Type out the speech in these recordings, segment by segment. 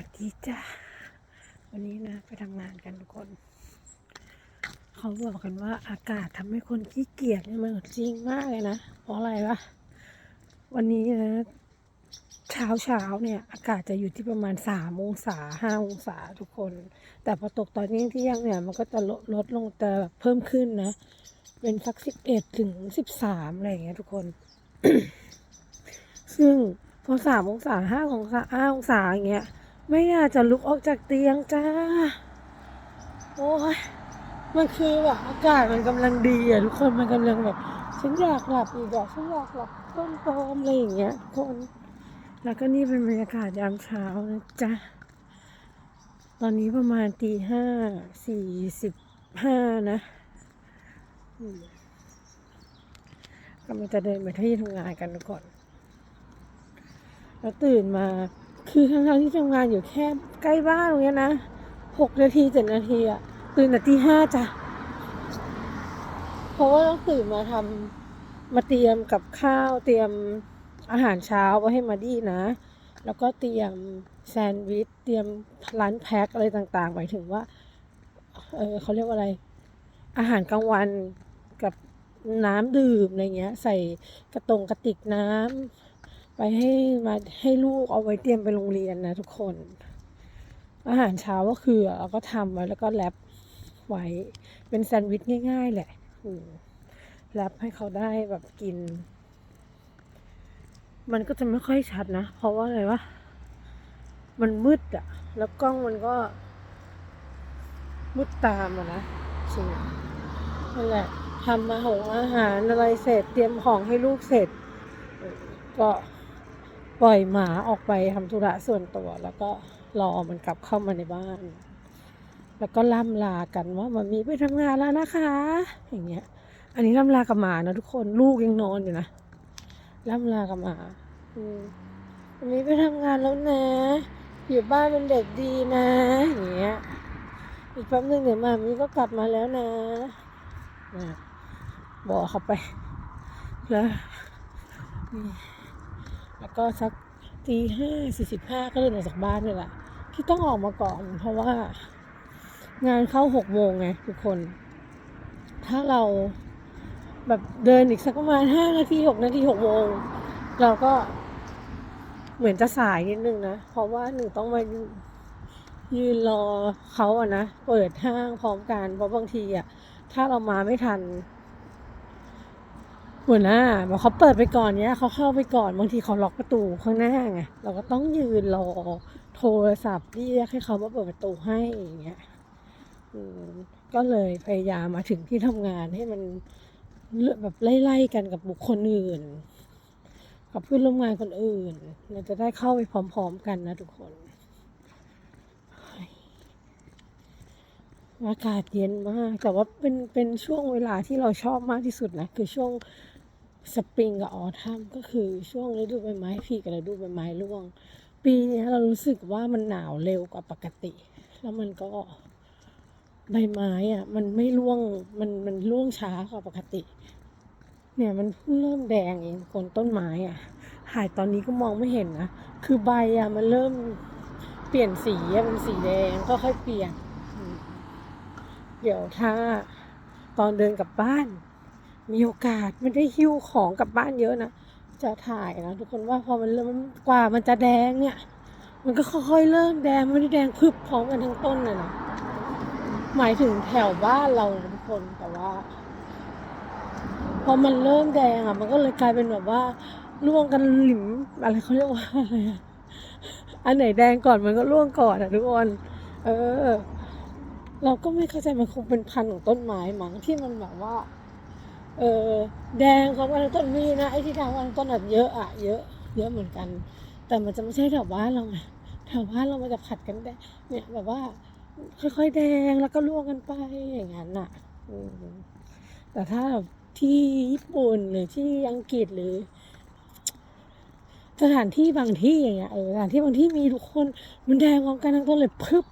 วัสดีจ้าวันนี้นะไปทำงานกันทุกคน เขาบอกกันว่าอากาศทำให้คนขี้เกียจเนี่ยมันจริงมากเลยนะเพราะอะไรวะวันนี้นะเช้าเช้าเนี่ยอากาศจะอยู่ที่ประมาณสามองศาห้าองศาทุกคน แต่พอตกตอนนี้ที่ยังเนี่ยมันก็จะลดลดลงแต่เพิ่มขึ้นนะ เป็นสักสิบเอ็ดถึงสิบสามอะไรอย่างเงี้ยทุกคน ซึ่งพอสามองศาห้าองศาห้าองศาอย่างเงี้ย ไม่อยากจะลุกออกจากเตียงจ้า โอ้ยมันคือแบบอากาศมันกำลังดีอะทุกคนมันกำลังแบบฉันอยากหลับอีกอะฉันอยากหลับต้นตอมอะไรอย่างเงี้ยทุกคน แล้วก็นี่เป็นบรรยากาศยามเช้านะจ๊ะ ตอนนี้ประมาณตีห้าสี่สิบห้านะอืมกำลังจะเดินไปที่ทำงานกันทุก่อนแล้วตื่นมา คือทั้งที่ทำงานอยู่แค่ใกล้บ้านตรงเนี้ยนะหกนาทีเจ็ดนาทีอะตื่นแต่ตีห้าจ้ะ เพราะว่าต้องตื่นมาทำมาเตรียมกับข้าวเตรียมอาหารเช้าไว้ให้มาดีนะ แล้วก็เตรียมแซนด์วิชเตรียมร้านแพ็คอะไรต่างๆหมายถึงว่า เออเขาเรียกว่าอะไร อาหารกลางวันกับน้ำดื่มอะไรเงี้ย ใส่กระตงกระติกน้ำ ไปให้มาให้ลูกเอาไว้เตรียมไปโรงเรียนนะทุกคน อาหารเช้าก็คือเราก็ทำไว้แล้วก็แรปไว้เป็นแซนด์วิชง่าย ๆ แหละแรปให้เขาได้แบบกิน มันก็จะไม่ค่อยชัดนะ เพราะว่าอะไรวะ มันมืดอะแล้วกล้องมันก็ มืดตามอะนะจริงนั่นแหละทำมาหงอาหารอะไรเสร็จ เตรียมของให้ลูกเสร็จก็ ปล่อยหมาออกไปทำธุระส่วนตัว แล้วก็รอมันกลับเข้ามาในบ้าน แล้วก็ล่ำลากันว่ามันมีไปทำงานแล้วนะคะ อย่างเงี้ย อันนี้ล่ำลากับหมานะทุกคนลูกยังนอนอยู่นะล่ำลากับหมาอืมวันนี้ไปทำงานแล้วนะ อยู่บ้านเป็นเด็กดีนะอย่างเงี้ยอีกแป๊บนึงเดี๋ยวมามีก็กลับมาแล้วนะนะบอกเขาไปแล้วนี่ แล้วก็สักตีห้าสี่สิบห้าก็เดินออกจากบ้านนี่แหละที่ต้องออกมาก่อน เพราะว่า งานเข้าหกโมงไงทุกคน ถ้าเราแบบเดินอีกสักประมาณห้านาทีหกนาทีหกโมงเราก็เหมือนจะสายนิดนึงนะ เพราะว่าหนูต้องมายืนรอเขาอะนะ เปิดห้างพร้อมกันเพราะบางทีอะถ้าเรามาไม่ทัน หัวหน้าบอกเขาเปิดไปก่อนเนี้ยเขาเข้าไปก่อนบางทีเขาล็อกประตูข้างหน้าไงเราก็ต้องยืนรอโทรศัพท์เรียกให้เขามาเปิดประตูให้อย่างเงี้ยก็เลยพยายามมาถึงที่ทำงานให้มันแบบไล่ๆกันกับบุคคลอื่น กับเพื่อนร่วมงานคนอื่น เราจะได้เข้าไปพร้อม ๆ กันนะทุกคนอากาศเย็นมาก แต่ว่าเป็นเป็นช่วงเวลาที่เราชอบมากที่สุดนะ คือช่วง สปริงกับออทัมก็คือช่วงฤดูใบไม้ผลิกับฤดูใบไม้ร่วง ปีนี้เรารู้สึกว่ามันหนาวเร็วกว่าปกติ แล้วมันก็ใบไม้อะ มันไม่ร่วงมันมันร่วงช้ากว่าปกติ เนี่ยมันเพิ่งเริ่มแดงเองคนต้นไม้อะ หายตอนนี้ก็มองไม่เห็นนะคือใบอะมันเริ่มเปลี่ยนสีเป็นสีแดงก็ค่อยเปลี่ยน เดี๋ยวถ้าตอนเดินกลับบ้าน มีโอกาสไม่ได้หิ้วของกลับบ้านเยอะนะจะถ่ายนะทุกคนว่าพอมันเริ่มกว่ามันจะแดงเนี่ยมันก็ค่อยๆเริ่มแดงไม่ได้แดงพึบพร้อมกันทั้งต้นเลยนะหมายถึงแถวบ้านเราทุกคนแต่ว่าพอมันเริ่มแดงอะ มันก็เลยกลายเป็นแบบว่าร่วงกันหลิมอะไรเขาเรียกว่าอะไรอะอันไหนแดงก่อนมันก็ร่วงก่อนอะทุกคนเออ เราก็ไม่เข้าใจมันคงเป็นพันธุ์ของต้นไม้มั้งที่มันแบบว่า เออแดงของวันต้นมีนะไอ้ที่ทางวันต้นแบบเยอะอะเยอะเยอะเหมือนกัน แต่มันจะไม่ใช่แถวบ้านเราไงแถวบ้านเรามันจะผัดกันแดงเนี่ยแบบว่า ค่อยๆแดงแล้วก็ร่วงกันไปอย่างนั้นน่ะแต่ถ้าที่ญี่ปุ่นหรือที่อังกฤษหรือ สถานที่บางที่อย่างเงี้ยเออสถานที่บางที่มีทุกคนมันแดงพร้อมกันทั้งต้นเลยพึบ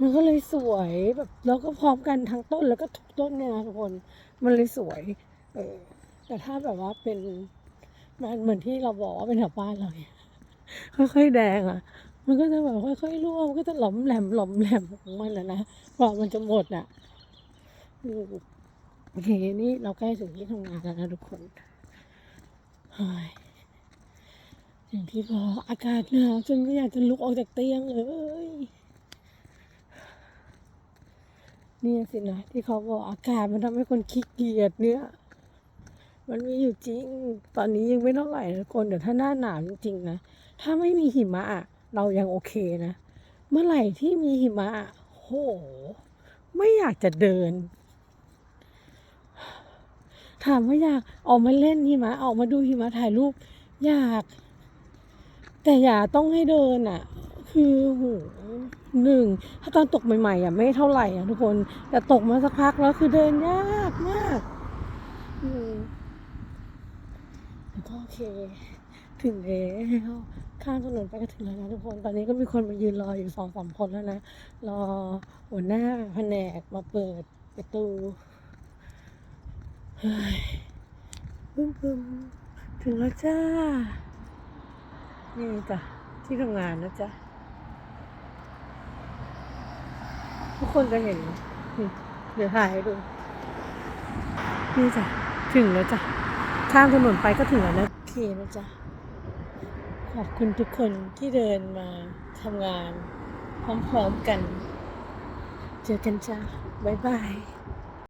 มันก็เลยสวยแบบแล้วก็พร้อมกันทั้งต้นแล้วก็ทุกต้นเนี่ยนะทุกคน มันเลยสวย เออ แต่ถ้าแบบว่าเป็นมันเหมือนที่เราบอกว่าเป็นแถวบ้านเราเนี่ยค่อยๆแดงอะ มันก็จะแบบค่อยๆร่วงมันก็จะหลอมแหลมหลอมแหลมของมันอะนะกว่ามันจะหมดอะโอเคนี่เราใกล้ถึงที่ทำงานแล้วนะทุกคนอย่างที่บอกอากาศหนาวจนไม่อยากจะลุกออกจากเตียงเลย เนี่ยสินะที่เขาบอกอากาศมันทำให้คนขี้เกียจเนี่ย มันมีอยู่จริง ตอนนี้ยังไม่เท่าไหร่นะคนเดี๋ยวถ้าหน้าหนาวจริงๆนะ ถ้าไม่มีหิมะเรายังโอเคนะ เมื่อไหร่ที่มีหิมะอะโห ไม่อยากจะเดิน ถามว่าอยากออกมาเล่นหิมะออกมาดูหิมะถ่ายรูป อยาก แต่อย่าต้องให้เดินอะ คือโหหนึ่งถ้าตอนตกใหม่ๆอะไม่เท่าไหร่อะทุกคน แต่ตกมาสักพักแล้วคือเดินยากมากอืมแต่ก็โอเค ถึงแล้วข้ามถนนไปก็ถึงแล้วนะทุกคน ตอนนี้ก็มีคนมายืนรออยู่สองสามคนแล้วนะ รอหัวหน้าแผนกมาเปิดประตูเฮ้ยปึ้มปึ้มถึงแล้วจ้า นี่จ้ะที่ทำงานนะจ๊ะ ทุกคนจะเห็นนี่เดี๋ยวถ่ายให้ดู นี่จ้ะ ถึงแล้วจ้ะ ข้ามถนนไปก็ถึงแล้วนะโอเคนะจ๊ะ ขอบคุณทุกคนที่เดินมาทำงาน พร้อมๆกัน เจอกันจ้ะ บ๊ายบาย